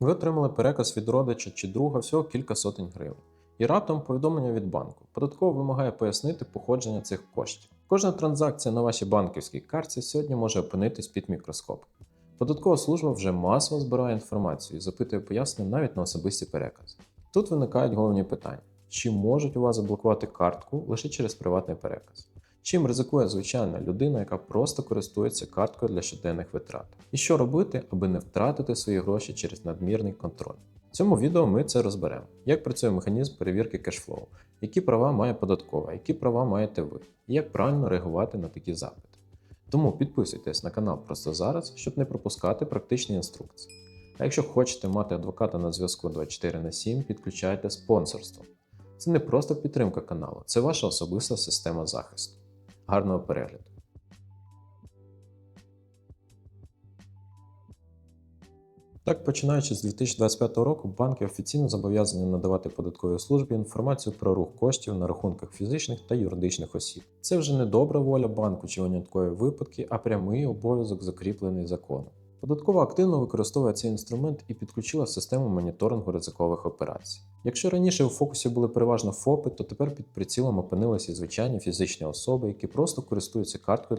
Ви отримали переказ від родича чи друга всього кілька сотень гривень. І раптом повідомлення від банку. Податково вимагає пояснити походження цих коштів. Кожна транзакція на вашій банківській картці сьогодні може опинитись під мікроскопом. Податкова служба вже масово збирає інформацію і запитує пояснення навіть на особисті перекази. Тут виникають головні питання: чи можуть у вас заблокувати картку лише через приватний переказ? Чим ризикує звичайна людина, яка просто користується карткою для щоденних витрат? І що робити, аби не втратити свої гроші через надмірний контроль? В цьому відео ми це розберемо. Як працює механізм перевірки кешфлоу, які права має податкова, які права маєте ви, і як правильно реагувати на такі запити. Тому підписуйтесь на канал просто зараз, щоб не пропускати практичні інструкції. А якщо хочете мати адвоката на зв'язку 24 на 7, підключайте спонсорство. Це не просто підтримка каналу, це ваша особиста система захисту. Гарного перегляду! Так, починаючи з 2025 року, банки офіційно зобов'язані надавати податковій службі інформацію про рух коштів на рахунках фізичних та юридичних осіб. Це вже не добра воля банку чи виняткові випадки, а прямий обов'язок, закріплений законом. Податкова активно використовує цей інструмент і підключила систему моніторингу ризикових операцій. Якщо раніше у фокусі були переважно ФОПи, то тепер під прицілом опинилися звичайні фізичні особи, які просто користуються карткою для